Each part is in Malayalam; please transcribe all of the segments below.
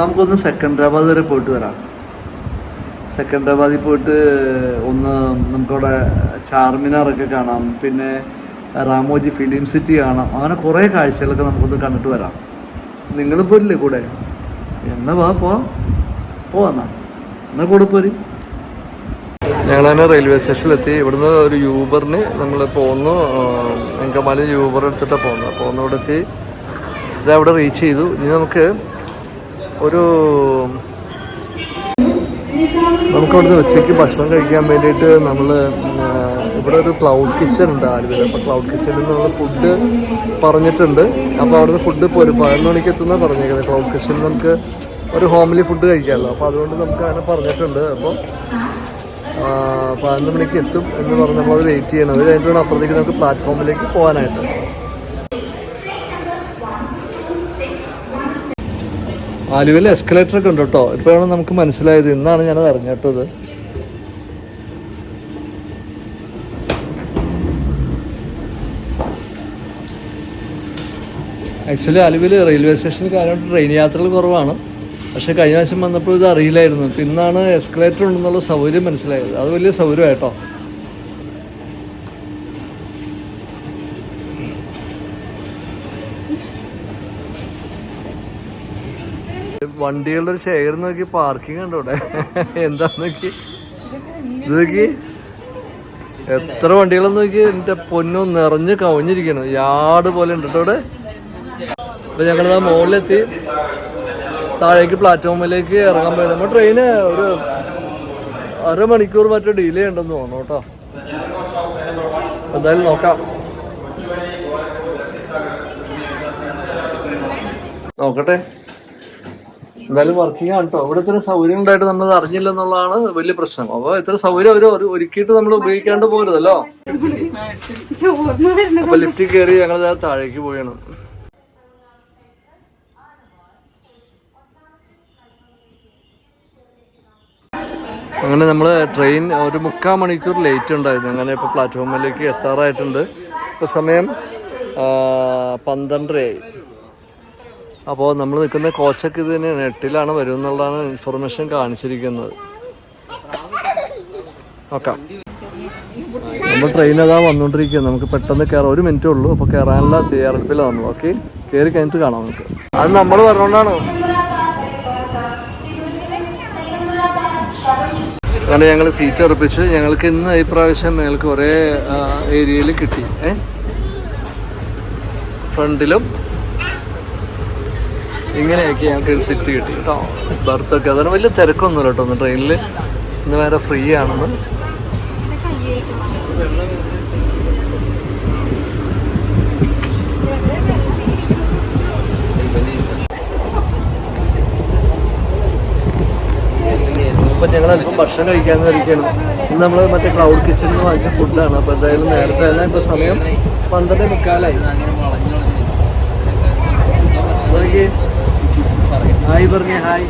നമുക്കൊന്ന് സെക്കൻഡരാബാദ് വരെ പോയിട്ട് വരാം. സെക്കൻഡരാബാദിൽ പോയിട്ട് ഒന്ന് നമുക്കവിടെ ചാർമിനാറൊക്കെ കാണാം. പിന്നെ റാമോജി ഫിലിം സിറ്റി കാണാം. അങ്ങനെ കുറേ കാഴ്ചകളൊക്കെ നമുക്കൊന്ന് കണ്ടിട്ട് വരാം. നിങ്ങൾ പോരില്ലേ കൂടെ? എന്നാ വാ പോവാം പോവാന്നാ എന്നാ. കൂടെ പോരി? ഞങ്ങളങ്ങനെ റെയിൽവേ സ്റ്റേഷനിലെത്തി. ഇവിടുന്ന് ഒരു യൂബറിന് നമ്മൾ പോന്നു. അങ്കമാലി യൂബർ എടുത്തിട്ടാണ് പോകുന്നത് പോകുന്നവിടെ എത്തി ഇതവിടെ റീച്ച് ചെയ്തു. ഇനി നമുക്ക് ഒരു നമുക്കവിടുന്ന് ഉച്ചയ്ക്ക് ഭക്ഷണം കഴിക്കാൻ വേണ്ടിയിട്ട് നമ്മൾ ഇവിടെ ഒരു ക്ലൗഡ് കിച്ചൺ ഉണ്ട് ആലുവയിൽ. അപ്പോൾ ക്ലൗഡ് കിച്ചണിൽ നിന്നുള്ള ഫുഡ് പറഞ്ഞിട്ടുണ്ട്. അപ്പോൾ അവിടുന്ന് ഫുഡ് ഇപ്പോൾ ഒരു പതിനൊന്ന് മണിക്ക് എത്തുന്ന പറഞ്ഞേക്കുന്നത്. ക്ലൗഡ് കിച്ചണിൽ നമുക്ക് ഒരു ഹോംലി ഫുഡ് കഴിക്കാമല്ലോ. അപ്പോൾ അതുകൊണ്ട് നമുക്ക് അങ്ങനെ പറഞ്ഞിട്ടുണ്ട്. അപ്പോൾ പതിനൊന്ന് മണിക്ക് എത്തും എന്ന് പറഞ്ഞപ്പോൾ നമ്മളത് വെയിറ്റ് ചെയ്യണം. അത് കഴിഞ്ഞിട്ടാണ് അപ്പുറത്തേക്ക് നമുക്ക് പ്ലാറ്റ്ഫോമിലേക്ക് പോകാനായിട്ട്. ആലുവയിൽ എസ്കലേറ്റർ ഒക്കെ ഉണ്ട് കേട്ടോ. ഇപ്പോഴാണ് നമുക്ക് മനസ്സിലായത്. ഇന്നാണ് ഞാനത് അറിഞ്ഞിട്ടത്. ആക്ച്വലി ആലുവയിൽ റെയിൽവേ സ്റ്റേഷനിൽ കാര്യമായിട്ട് ട്രെയിൻ യാത്രകൾ കുറവാണ്. പക്ഷെ കഴിഞ്ഞ പ്രാവശ്യം വന്നപ്പോൾ ഇത് അറിയില്ലായിരുന്നു. ഇന്നാണ് എസ്കലേറ്റർ ഉണ്ടെന്നുള്ള സൗകര്യം മനസ്സിലായത്. അത് വലിയ സൗകര്യമായിട്ടോ? വണ്ടികളുടെ ഒരു ഷെയർ നോക്കി പാർക്കിംഗ് ഉണ്ട് ഇവിടെ എന്താ നോക്കി? നോക്കി. എത്ര വണ്ടികളെന്ന് നോക്കി? എന്റെ പൊന്നു നിറഞ്ഞ് കവിഞ്ഞിരിക്കണം. യാട് പോലെ ഉണ്ട് കേട്ടോ ഇവിടെ അപ്പൊ ഞങ്ങളിതാ മുകളിലെത്തി താഴേക്ക് പ്ലാറ്റ്ഫോമിലേക്ക് ഇറങ്ങാൻ പോയത്. നമ്മൾ ട്രെയിന് ഒരു അരമണിക്കൂർ മറ്റോ ഡിലേ ഉണ്ടെന്ന് തോന്നുന്നു കേട്ടോ. എന്തായാലും നോക്കാം. നോക്കട്ടെ. എന്തായാലും വർക്കിംഗ് ആണ് കേട്ടോ ഇവിടെ ഇത്ര സൗകര്യം ഉണ്ടായിട്ട് നമ്മൾ അറിഞ്ഞില്ല എന്നുള്ളതാണ് വലിയ പ്രശ്നം. അപ്പൊ ഇത്ര സൗകര്യം അവർ ഒരുക്കിയിട്ട് നമ്മൾ ഉപയോഗിക്കാണ്ട് പോരുതല്ലോ. അപ്പൊ ലിഫ്റ്റിൽ കയറി ഞങ്ങൾ താഴേക്ക് പോയാണ് അങ്ങനെ നമ്മൾ ട്രെയിൻ ഒരു മുക്കാൽ മണിക്കൂർ ലേറ്റ് ഉണ്ടായിരുന്നു. അങ്ങനെ ഇപ്പോൾ പ്ലാറ്റ്ഫോമിലേക്ക് എത്താറായിട്ടുണ്ട്. ഇപ്പോൾ സമയം പന്ത്രണ്ടരയായി. അപ്പോൾ നമ്മൾ നിൽക്കുന്ന കോച്ചൊക്കെ ഇത് തന്നെ നെട്ടിലാണ് വരും എന്നുള്ളതാണ് ഇൻഫർമേഷൻ കാണിച്ചിരിക്കുന്നത്. നോക്കാം. നമ്മൾ ട്രെയിൻ അതാ വന്നുകൊണ്ടിരിക്കുക നമുക്ക് പെട്ടെന്ന് കയറാം ഒരു മിനിറ്റേ ഉള്ളൂ. അപ്പോൾ കയറാനുള്ള തയ്യാറെടുപ്പിലാണ് നമ്മൾ ഓക്കെ കയറി കഴിഞ്ഞിട്ട് കാണാം നമുക്ക്. അത് നമ്മൾ പറഞ്ഞുകൊണ്ടാണ് അങ്ങനെ ഞങ്ങൾ സീറ്റ് ഉറപ്പിച്ച് ഞങ്ങൾക്ക് ഇന്ന് ഈ പ്രാവശ്യം ഞങ്ങൾക്ക് ഒരേ ഏരിയയിൽ കിട്ടി. ഏ? ഫ്രണ്ടിലും ഇങ്ങനെയൊക്കെ ഞങ്ങൾക്ക് ഒരു സിറ്റ് കിട്ടി. കേട്ടോ ബർത്തൊക്കെ. അതാണ് വലിയ തിരക്കൊന്നുമില്ല കേട്ടോ ഒന്ന് ട്രെയിനിൽ ഇന്ന് വേറെ ഫ്രീ ആണെന്ന്. ഇപ്പം ഞങ്ങൾ അല്പം ഭക്ഷണം കഴിക്കാൻ കഴിക്കണം ഇന്ന് നമ്മൾ മറ്റേ ക്ലൗഡ് കിച്ചണിൽ നിന്ന് വാങ്ങിച്ച ഫുഡാണ് അപ്പോൾ എന്തായാലും നേരത്തെ തന്നെ ഇപ്പോൾ സമയം പന്ത്രണ്ട് മുക്കാലായി. നോക്കിയേ. ഹായ് പറഞ്ഞേ ഹായ്.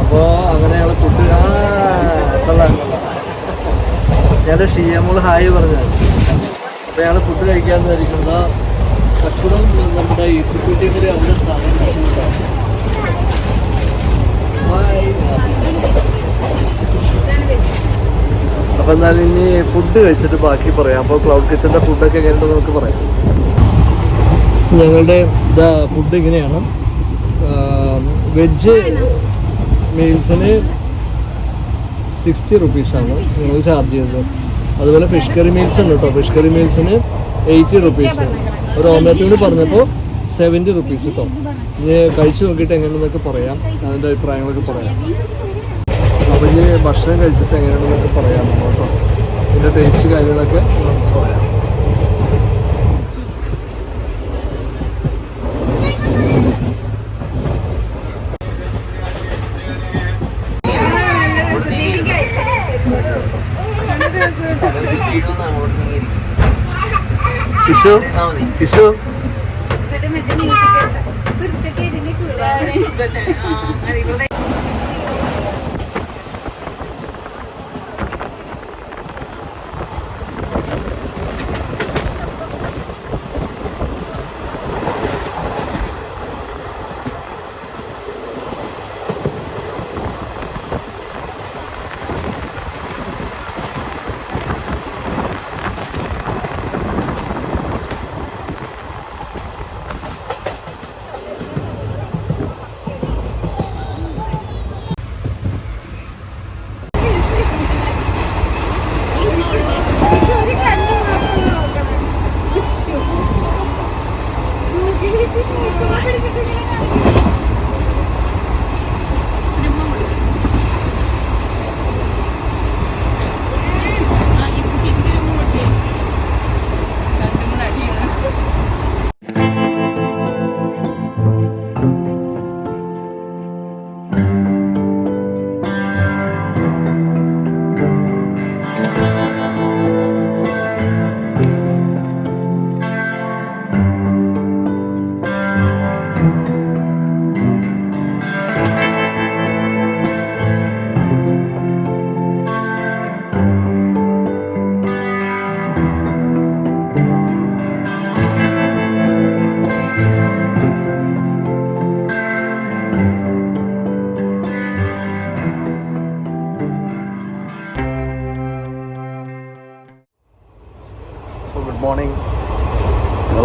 അപ്പോ അങ്ങനെയുള്ള ഫുഡ് ആ ഞാൻ ഷിയമോൾ ഹായ് പറഞ്ഞു. അപ്പൊ ഞങ്ങൾ ഫുഡ് കഴിക്കാന്ന് വിചാരിക്കുന്നത് കച്ചവടം നമ്മുടെ കൂടി അവിടെ സ്ഥാനം അപ്പൊ എന്നാലും ഇനി ഫുഡ് കഴിച്ചിട്ട് ബാക്കി പറയാം. അപ്പോൾ ക്ലൗഡ് കിച്ചന്റെ ഫുഡൊക്കെ എങ്ങനെയുണ്ടെന്ന് നമുക്ക് പറയാം. ഞങ്ങളുടെ ഫുഡ് ഇങ്ങനെയാണ്. വെജ് മീൽസിന് സിക്സ്റ്റി റുപ്പീസാണ് ഞങ്ങൾ ചാർജ് ചെയ്തത്. അതുപോലെ ഫിഷ് കറി മീൽസ് ഉണ്ട് കേട്ടോ ഫിഷ് കറി മീൽസിന് എയ്റ്റി റുപ്പീസ് ഒരു ഓംലെറ്റിന് പറഞ്ഞപ്പോൾ സെവന്റി റുപ്പീസ് കേട്ടോ ഇനി കഴിച്ചു നോക്കിയിട്ട് എങ്ങനെയാണെന്നൊക്കെ പറയാം. അതിന്റെ അഭിപ്രായങ്ങളൊക്കെ പറയാം. അപ്പം ഇനി ഭക്ഷണം കഴിച്ചിട്ട് എങ്ങനെയാണെന്നൊക്കെ പറയാം. കേട്ടോ ഇതിന്റെ ടേസ്റ്റ് കാര്യങ്ങളൊക്കെ നമുക്ക് പറയാം. കിഷു കിഷു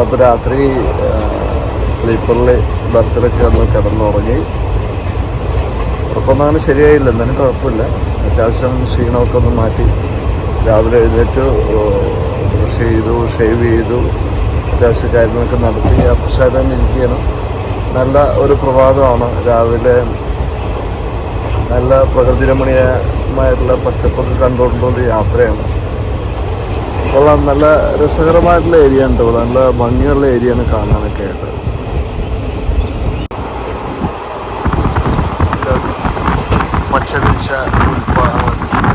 ഞങ്ങളിപ്പോൾ രാത്രി സ്ലീപ്പറിൽ ബർത്തിലൊക്കെ ഒന്ന് കിടന്നുറങ്ങി. ഉറപ്പൊന്നും അങ്ങനെ ശരിയായില്ല. എന്നാലും കുഴപ്പമില്ല. അത്യാവശ്യം ക്ഷീണമൊക്കെ ഒന്ന് മാറ്റി രാവിലെ എഴുന്നേറ്റ് ബ്രഷ് ചെയ്തു ഷേവ് ചെയ്തു അത്യാവശ്യ കാര്യങ്ങളൊക്കെ നടത്തി. ഫ്രഷായിട്ട് തന്നെ ഇരിക്കുകയാണ്. നല്ല ഒരു പ്രഭാതമാണ്. രാവിലെ നല്ല പ്രകൃതിരമണീയമായിട്ടുള്ള പച്ചപ്പൊക്കെ കണ്ടുകൊണ്ടുള്ള യാത്രയാണ്. കൊള്ളാം. നല്ല രസകരമായിട്ടുള്ള ഏരിയ ഉണ്ട് ഇവിടെ നല്ല ഭംഗിയുള്ള ഏരിയ ആണ് കാണാനൊക്കെ ആയിട്ട്. പച്ച വിരിച്ച ഉൽപാ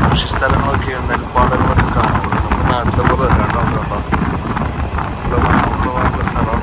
കൃഷി സ്ഥലങ്ങളൊക്കെ നെൽപ്പാടങ്ങളൊക്കെ കാണാൻ നമ്മുടെ നാട്ടിലെ പോലെ കണ്ടോ കേട്ടോ. സ്ഥലമാണ്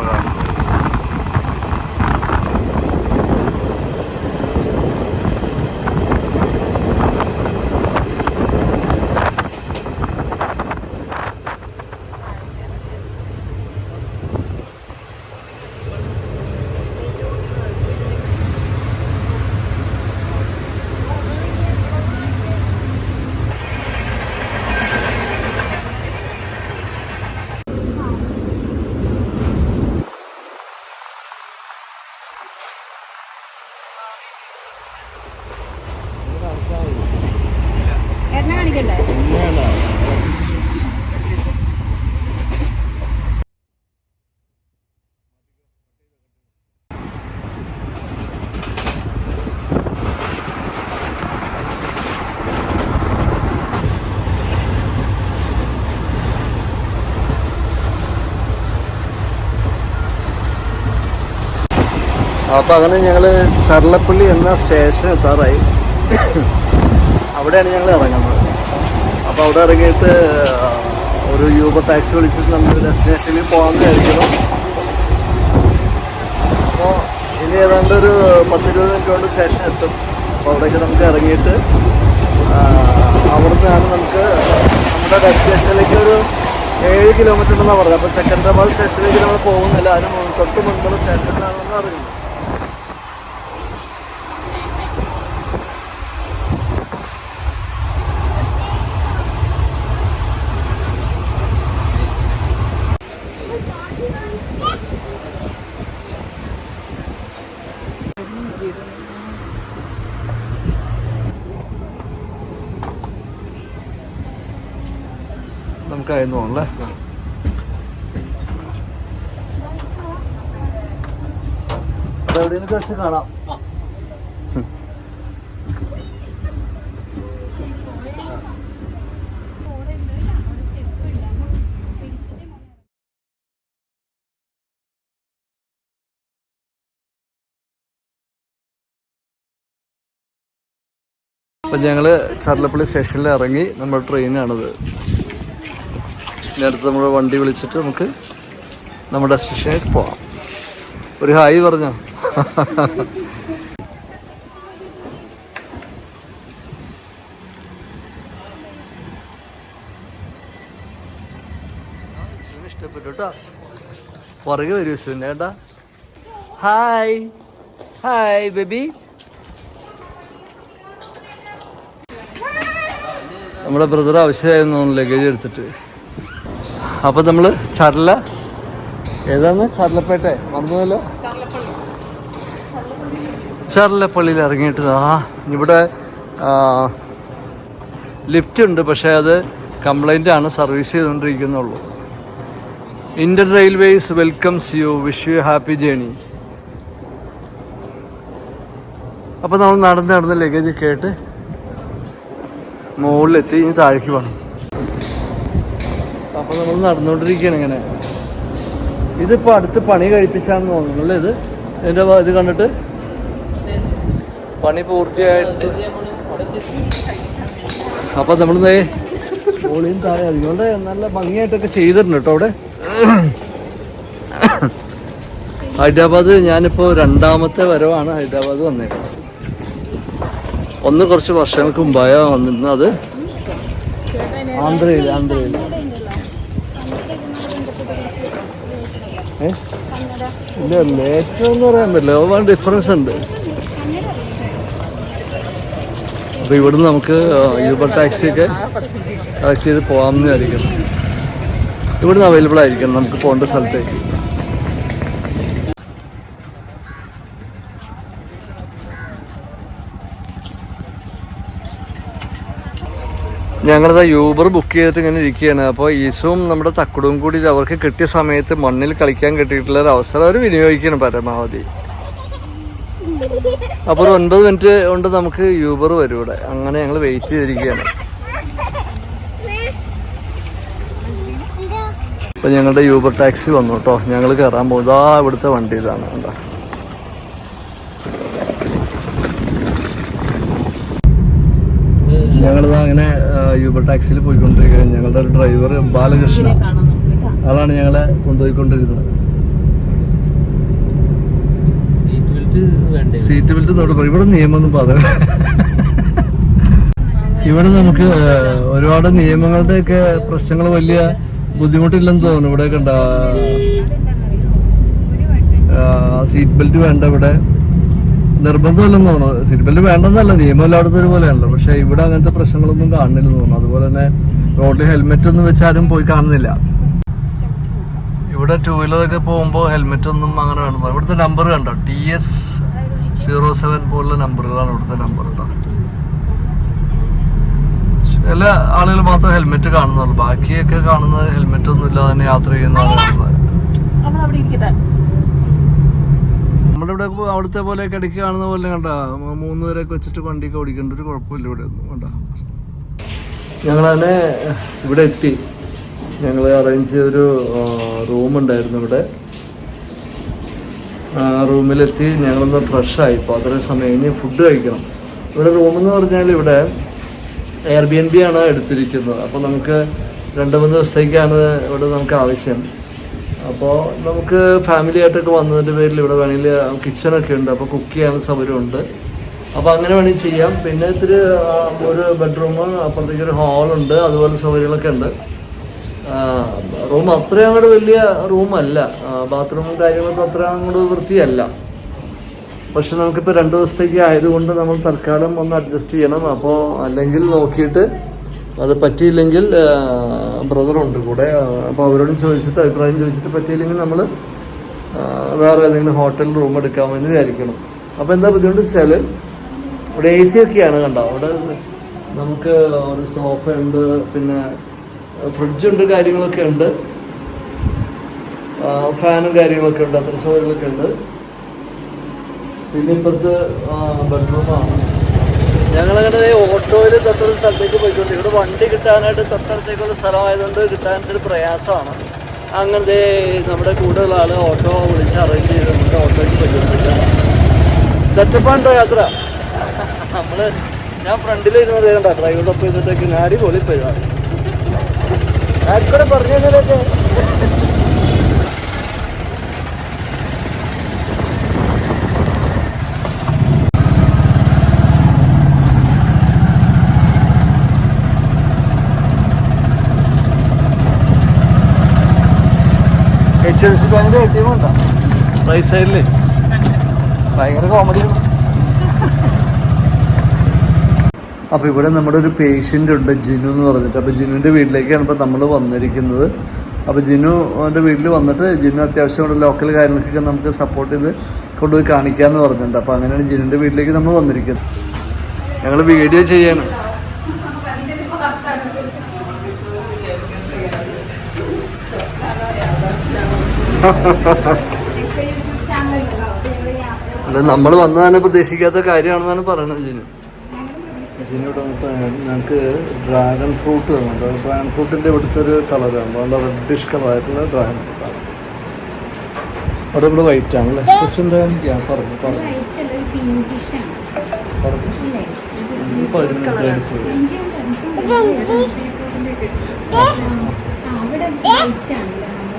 കാണിക്കണ്ടേ? അപ്പോൾ അങ്ങനെ ഞങ്ങൾ ചർലപ്പള്ളി എന്ന സ്റ്റേഷൻ എത്താറായി. അവിടെയാണ് ഞങ്ങൾ ഇറങ്ങുന്നത്. അപ്പോൾ അവിടെ ഇറങ്ങിയിട്ട് ഒരു യൂബർ ടാക്സി വിളിച്ചിട്ട് നമ്മൾ ഡെസ്റ്റിനേഷനിൽ പോകാൻ വിചാരിക്കുന്നു അപ്പോൾ ഇനി ഏതാണ്ട് ഒരു പത്തിരുപത് മിനിറ്റ് കൊണ്ട് സ്റ്റേഷൻ എത്തും. അപ്പോൾ അവിടേക്ക് നമുക്ക് ഇറങ്ങിയിട്ട് അവിടെ നിന്നാണ് നമുക്ക് നമ്മുടെ ഡെസ്റ്റിനേഷനിലേക്ക് ഒരു ഏഴ് കിലോമീറ്റർ എന്നാണ് പറഞ്ഞത്. അപ്പോൾ സെക്കൻഡറാബാദ് സ്റ്റേഷനിലേക്ക് നമ്മൾ പോകുന്നില്ല. അതിന് തൊട്ട് മുൻപുള്ള സ്റ്റേഷനിലാണെന്ന് അറിയുന്നത് നമുക്കായിരുന്നു അല്ലേ എവിടെയും കഴിച്ച് കാണാം. അപ്പം ഞങ്ങൾ ചാർലപ്പള്ളി സ്റ്റേഷനിൽ ഇറങ്ങി നമ്മുടെ ട്രെയിനാണിത്. ഇനി അടുത്ത് നമ്മൾ വണ്ടി വിളിച്ചിട്ട് നമുക്ക് നമ്മുടെ സ്റ്റേഷനിലേക്ക് പോവാം. ഒരു ഹായ് പറഞ്ഞോ. പുറകെ വരൂ സുന്നെ കേട്ടാ ഹായ്. Hi baby. നമ്മുടെ ബ്രദർ ആവശ്യമായിരുന്നു ലഗേജ് എടുത്തിട്ട്. അപ്പം നമ്മൾ ചർല. ഏതാണ്? ചർലപ്പേട്ടെ. മറന്നുവല്ലോ ചർലപ്പള്ളിയിൽ ഇറങ്ങിയിട്ട്. ആ ഇവിടെ ലിഫ്റ്റ് ഉണ്ട് പക്ഷേ അത് കംപ്ലൈന്റ് ആണ്. Service ചെയ്തുകൊണ്ടിരിക്കുന്നുള്ളൂ. Indian railways welcomes you wish you happy journey അപ്പോൾ നമ്മൾ നടന്ന് നടന്ന് ലഗേജ് കേട്ട് മുകളിലെത്തി ഇനി താഴേക്ക് പോകണം അപ്പോൾ നമ്മൾ നടന്നുകൊണ്ടിരിക്കുകയാണ് ഇങ്ങനെ. ഇതിപ്പോൾ അടുത്ത് പണി കഴിപ്പിച്ചാണെന്ന് തോന്നുന്നു അല്ലേ ഇത്? എന്റെ ഇത് കണ്ടിട്ട്? പണി പൂർത്തിയായിട്ട്. അപ്പൊ നമ്മൾ മുകളിൽ താഴെ അതുകൊണ്ട് നല്ല ഭംഗിയായിട്ടൊക്കെ ചെയ്തിട്ടുണ്ട് കേട്ടോ അവിടെ. ഹൈദരാബാദ് ഞാനിപ്പോൾ രണ്ടാമത്തെ വരവാണ് ഹൈദരാബാദ് വന്നേ. ഒന്ന് കുറച്ച് വർഷങ്ങൾക്ക് മുമ്പായ വന്നിരുന്നത് ആന്ധ്രയിൽ ആന്ധ്രയിൽ. ഇല്ല ലേറ്റർ എന്ന് പറയാൻ പറ്റില്ല. അതാണ് ഡിഫറൻസ് ഉണ്ട്. അപ്പോൾ ഇവിടുന്ന് നമുക്ക് യൂബർ ടാക്സി ഒക്കെ കളക്ട് ചെയ്ത് പോകാമെന്ന് വിചാരിക്കുന്നു. ഇവിടുന്ന് അവൈലബിൾ ആയിരിക്കണം. നമുക്ക് പോകേണ്ട സ്ഥലത്തേക്ക്. ഞങ്ങളിതാ യൂബർ ബുക്ക് ചെയ്തിട്ട് ഇങ്ങനെ ഇരിക്കുകയാണ്. അപ്പോൾ ഈസും നമ്മുടെ തക്കുടും കൂടി അവർക്ക് കിട്ടിയ സമയത്ത് മണ്ണിൽ കളിക്കാൻ കിട്ടിയിട്ടുള്ള ഒരു അവസരം അവർ വിനിയോഗിക്കണം പരമാവധി. അപ്പോൾ ഒരു ഒൻപത് മിനിറ്റ് കൊണ്ട് നമുക്ക് യൂബർ വരും ഇവിടെ. അങ്ങനെ ഞങ്ങൾ വെയിറ്റ് ചെയ്തിരിക്കുകയാണ്. അപ്പോൾ ഞങ്ങളുടെ യൂബർ ടാക്സി വന്നു കേട്ടോ. ഞങ്ങൾ കയറാൻ പോകുന്നത്. ആ ഇവിടുത്തെ വണ്ടി ഇതാണ്. കണ്ടോ ഞങ്ങളിതാ അങ്ങനെ ആ, യൂബർ ടാക്സിയിൽ പോയിക്കൊണ്ടിരിക്കുകയാണ്. ഞങ്ങളുടെ ഒരു ഡ്രൈവർ ബാലകൃഷ്ണ. അതാണ് ഞങ്ങളെ കൊണ്ടുപോയിക്കൊണ്ടിരിക്കുന്നത് സീറ്റ് ബെൽറ്റ് വേണ്ടേ? സീറ്റ് ബെൽറ്റ് നോക്കണം ഇവിടെ നിയമമൊന്നും പറയാം ഇവിടെ നമുക്ക് ഒരുപാട് നിയമങ്ങളുടെയൊക്കെ പ്രശ്നങ്ങൾ വലിയ ബുദ്ധിമുട്ടില്ലെന്ന് തോന്നുന്നു. ഇവിടെ കണ്ട സീറ്റ് ബെൽറ്റ് വേണ്ട ഇവിടെ. നിർബന്ധമില്ലെന്ന് തോന്നുന്നു സീറ്റ് ബെൽറ്റ് വേണ്ടെന്നല്ല നിയമം എല്ലായിടത്തും ഒരുപോലെയാണല്ലോ പക്ഷെ ഇവിടെ അങ്ങനത്തെ പ്രശ്നങ്ങളൊന്നും കാണുന്നില്ലെന്ന് തോന്നുന്നു. അതുപോലെ തന്നെ റോഡിൽ ഹെൽമെറ്റ് ഒന്നും വെച്ചാലും പോയി കാണുന്നില്ല. ഇവിടെ ടൂ വീലറൊക്കെ പോകുമ്പോൾ ഹെൽമെറ്റ് ഒന്നും അങ്ങനെ വേണം ഇവിടുത്തെ നമ്പർ കണ്ടോ? ടി എസ് സീറോ സെവൻ പോലുള്ള നമ്പറുകളാണ് ഇവിടുത്തെ നമ്പർ കേട്ടോ ചില ആളുകൾ മാത്രം ഹെൽമെറ്റ് കാണുന്നുള്ളൂ. ബാക്കിയൊക്കെ കാണുന്നത് ഹെൽമെറ്റ് ഒന്നും ഇല്ലാതെ തന്നെ യാത്ര ചെയ്യുന്നതാണ് കാണുന്നത് നമ്മളവിടെ ഇവിടെ അവിടുത്തെ പോലെ ഇടയ്ക്ക് കാണുന്ന പോലെ കണ്ട. മൂന്ന് പേരൊക്കെ വെച്ചിട്ട് വണ്ടിയൊക്കെ ഓടിക്കേണ്ട. ഒരു കുഴപ്പമില്ല ഇവിടെ കണ്ടോ. ഞങ്ങളങ്ങനെ ഇവിടെ എത്തി. ഞങ്ങൾ അറേഞ്ച് ചെയ്തൊരു റൂം ഉണ്ടായിരുന്നു ഇവിടെ. റൂമിലെത്തി. ഞങ്ങളൊന്ന് ഫ്രഷായി ഇപ്പോൾ അത്രയും സമയം. ഇനി ഫുഡ് കഴിക്കണം. ഇവിടെ റൂമെന്ന് പറഞ്ഞാൽ ഇവിടെ എയർ ബി എൻ ബി ആണ് എടുത്തിരിക്കുന്നത്. അപ്പോൾ നമുക്ക് രണ്ട് മൂന്ന് ദിവസത്തേക്കാണ് ഇവിടെ നമുക്ക് ആവശ്യം. അപ്പോൾ നമുക്ക് ഫാമിലി ആയിട്ടൊക്കെ വന്നതിന്റെ പേരിൽ ഇവിടെ വേണമെങ്കിൽ കിച്ചണൊക്കെ ഉണ്ട്. അപ്പോൾ കുക്ക് ചെയ്യാനുള്ള സൗകര്യമുണ്ട്. അപ്പോൾ അങ്ങനെ വേണമെങ്കിൽ ചെയ്യാം. പിന്നെ ഇത്തിരി ഒരു ബെഡ്റൂം അപ്പുറത്തേക്ക് ഒരു ഹാളുണ്ട് അതുപോലെ സൗകര്യങ്ങളൊക്കെ ഉണ്ട്. റൂം അത്രയും അങ്ങോട്ട് വലിയ റൂമല്ല ബാത്റൂമും കാര്യങ്ങളൊക്കെ അത്ര അങ്ങോട്ട് വൃത്തിയല്ല. പക്ഷെ നമുക്കിപ്പോൾ രണ്ട് ദിവസത്തേക്ക് ആയതുകൊണ്ട് നമ്മൾ തൽക്കാലം ഒന്ന് അഡ്ജസ്റ്റ് ചെയ്യണം. അപ്പോൾ അല്ലെങ്കിൽ നോക്കിയിട്ട് അത് പറ്റിയില്ലെങ്കിൽ ബ്രദറുണ്ട് കൂടെ. അപ്പോൾ അവരോടും ചോദിച്ചിട്ട് അഭിപ്രായം ചോദിച്ചിട്ട് പറ്റിയില്ലെങ്കിൽ നമ്മൾ വേറെ ഏതെങ്കിലും ഹോട്ടൽ റൂം എടുക്കാമെന്ന് വിചാരിക്കണം. അപ്പോൾ എന്താ ബുദ്ധിമുട്ട് വെച്ചാൽ ഇവിടെ എ സി ഒക്കെയാണ് കണ്ടോ? അവിടെ നമുക്ക് ഒരു സോഫ ഉണ്ട് പിന്നെ ഫ്രിഡ്ജുണ്ട് കാര്യങ്ങളൊക്കെ ഉണ്ട്. ഫാനും കാര്യങ്ങളൊക്കെ ഉണ്ട് അത്ര സൗകര്യങ്ങളൊക്കെ ഉണ്ട്. പിന്നെ ഇപ്പുറത്ത് ബെഡ്റൂമാണ്. ഞങ്ങളങ്ങനെ ഓട്ടോയിൽ തൊട്ടൊരു സ്ഥലത്തേക്ക് പോയിക്കൊണ്ട് ഇവിടെ വണ്ടി കിട്ടാനായിട്ട് തൊട്ടടുത്തേക്കുള്ള സ്ഥലമായതുകൊണ്ട് കിട്ടാനൊരു പ്രയാസമാണ്. അങ്ങനത്തെ നമ്മുടെ കൂടുതൽ ആൾ ഓട്ടോ വിളിച്ച് അറേഞ്ച് ചെയ്ത് നമ്മുടെ ഓട്ടോയ്ക്ക് പോയിക്കൊണ്ടിരിക്കുകയാണ്. സെറ്റപ്പാണ്ടോ യാത്ര? നമ്മൾ ഞാൻ ഫ്രണ്ടിൽ ഇരുന്നത് കണ്ട. ഡ്രൈവറൊപ്പം ഇരുന്നിട്ടൊക്കെ നാടി അടിപൊളി പരിപാടി ആർക്കൂടെ പറഞ്ഞു തന്നതൊക്കെ എച്ച് എൽ സി റൈറ്റ് ഭയങ്കര കോമഡി അപ്പോൾ ഇവിടെ നമ്മുടെ ഒരു പേഷ്യന്റ് ഉണ്ട് ജിനു എന്ന് പറഞ്ഞിട്ട്. അപ്പോൾ ജിനുവിന്റെ വീട്ടിലേക്കാണ് ഇപ്പോൾ നമ്മൾ വന്നിരിക്കുന്നത്. അപ്പോൾ ജിനുവിന്റെ വീട്ടിൽ വന്നിട്ട് ജിനു അത്യാവശ്യം ലോക്കൽ കാര്യങ്ങൾക്കൊക്കെ നമുക്ക് സപ്പോർട്ട് ചെയ്ത് കൊണ്ടുപോയി കാണിക്കാമെന്ന് പറഞ്ഞിട്ടുണ്ട്. അപ്പോൾ അങ്ങനെയാണ് ജിനുവിന്റെ വീട്ടിലേക്ക് നമ്മൾ വന്നിരിക്കുന്നത്. ഞങ്ങൾ വീഡിയോ ചെയ്യാണ് യൂട്യൂബ് ചാനൽ ഉണ്ടല്ലോ അപ്പൊ ഞങ്ങൾ യാത്ര അല്ല നമ്മൾ വന്നതാണ് പ്രതീക്ഷിക്കാത്ത കാര്യമാണെന്നാണ് പറയണത് ജിനു. ജിനോട് ഞങ്ങൾക്ക് ഡ്രാഗൺ ഫ്രൂട്ട് തന്നുണ്ട് ഡ്രാഗൺ ഫ്രൂട്ടിന്റെ ഇവിടുത്തെ ഒരു കളറാണ് നല്ല റെഡിഷ് കളറായിട്ടുള്ള ഡ്രാഗൺ ഫ്രൂട്ടാണ് അവിടെ ഇവിടെ വൈറ്റ് ആണല്ലേ കൊച്ചിന്റെ ഞാൻ പറഞ്ഞു പറഞ്ഞു. വൈറ്റ്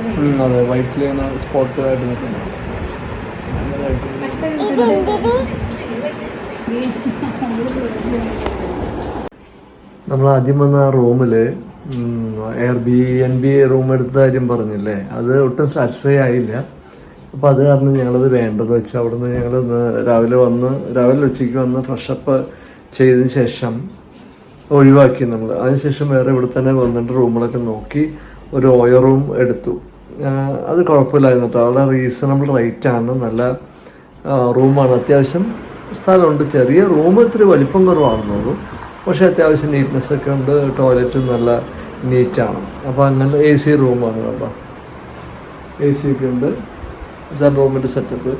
വൈറ്റ് അതെ വൈറ്റിൽ ഇങ്ങനെ സ്പോട്ട് ആയിട്ട് നിൽക്കുന്നത് നമ്മൾ ആദ്യം വന്ന ആ റൂമിൽ Airbnb room എടുത്ത കാര്യം പറഞ്ഞില്ലേ? അത് ഒട്ടും സാറ്റിസ്ഫൈ ആയില്ല. അപ്പം അത് കാരണം ഞങ്ങളത് വേണ്ടത് വെച്ചാൽ അവിടുന്ന് ഞങ്ങൾ രാവിലെ വന്ന് രാവിലെ ഉച്ചയ്ക്ക് വന്ന് ഫ്രഷപ്പ് ചെയ്തതിന് ശേഷം ഒഴിവാക്കി നമ്മൾ അതിനുശേഷം വേറെ ഇവിടെ തന്നെ വന്നിട്ട് റൂമുകളൊക്കെ നോക്കി ഒരു ഓയോ റൂം എടുത്തു. അത് കുഴപ്പമില്ലായിരുന്നു കേട്ടോ. വളരെ റീസണബിൾ റേറ്റ് ആണ്. നല്ല റൂമാണ് അത്യാവശ്യം സ്ഥലമുണ്ട്. ചെറിയ റൂം ഇത്തിരി വലിപ്പം കുറവാണെന്നുള്ളൂ പക്ഷേ അത്യാവശ്യം നീറ്റ്നെസ് ഒക്കെ ഉണ്ട്. ടോയ്ലറ്റും നല്ല നീറ്റാണ് അപ്പോൾ അങ്ങനെ എ സി റൂമാണ് കേട്ടോ. എ സി ഒക്കെ ഉണ്ട്. ഇതാണ് റൂമിന്റെ സെറ്റപ്പ്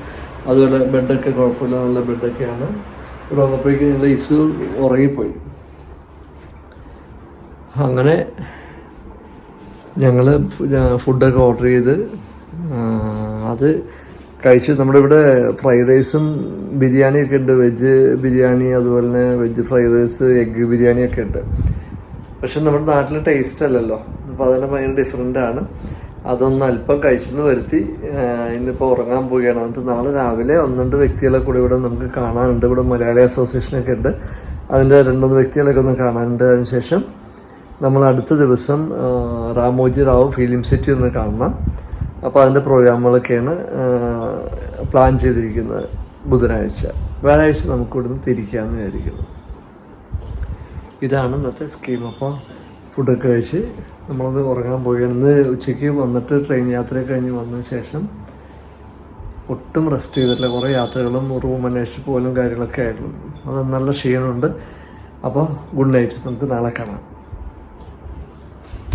അതുപോലെ ബെഡൊക്കെ കുഴപ്പമില്ല. നല്ല ബെഡൊക്കെയാണ് ഇവിടെ വന്നപ്പോഴേക്കും നല്ല ഇസു ഉറങ്ങിപ്പോയി. അങ്ങനെ ഞങ്ങൾ ഫുഡൊക്കെ ഓർഡർ ചെയ്ത് അത് കഴിച്ച് നമ്മുടെ ഇവിടെ ഫ്രൈഡ് റൈസും ബിരിയാണിയൊക്കെ ഉണ്ട്. വെജ് ബിരിയാണി അതുപോലെ തന്നെ വെജ് ഫ്രൈഡ് റൈസ് എഗ്ഗ് ബിരിയാണിയൊക്കെ ഉണ്ട്. പക്ഷെ നമ്മുടെ നാട്ടിലെ ടേസ്റ്റ് അല്ലല്ലോ. അപ്പോൾ അതെല്ലാം ഭയങ്കര ഡിഫറെന്റ് ആണ്. അതൊന്ന് അല്പം കഴിച്ചെന്ന് വരുത്തി ഇന്നിപ്പോൾ ഉറങ്ങാൻ പോവുകയാണ്. എന്നിട്ട് നാളെ രാവിലെ ഒന്ന് രണ്ട് വ്യക്തികളെ കൂടി ഇവിടെ നമുക്ക് കാണാനുണ്ട്. ഇവിടെ മലയാളി അസോസിയേഷനൊക്കെ ഉണ്ട്. അതിന്റെ രണ്ടൊന്ന് വ്യക്തികളൊക്കെ ഒന്ന് കാണാനുണ്ട്. അതിനുശേഷം നമ്മൾ അടുത്ത ദിവസം റാമോജി റാവു ഫിലിം സിറ്റി ഒന്ന് കാണണം. അപ്പോൾ അതിന്റെ പ്രോഗ്രാമുകളൊക്കെയാണ് പ്ലാൻ ചെയ്തിരിക്കുന്നത് ബുധനാഴ്ച. വ്യാഴാഴ്ച നമുക്ക് ഇവിടുന്ന് തിരിക്കാമെന്ന് വിചാരിക്കുന്നു. ഇതാണ് ഇന്നത്തെ സ്കീം അപ്പോൾ ഫുഡൊക്കെ കഴിച്ച് നമ്മളൊന്ന് ഉറങ്ങാൻ പോവുകയാണ്. ഇന്ന് ഉച്ചയ്ക്ക് വന്നിട്ട് ട്രെയിൻ യാത്ര കഴിഞ്ഞ് വന്നതിന് ശേഷം ഒട്ടും റെസ്റ്റ് ചെയ്തിട്ടില്ല. കുറേ യാത്രകളും റൂം അന്വേഷിച്ച് പോലും കാര്യങ്ങളൊക്കെ ആയിരുന്നു. അത് നല്ല ക്ഷീണമുണ്ട്. അപ്പോൾ ഗുഡ് നൈറ്റ് നമുക്ക് നാളെ കാണാം.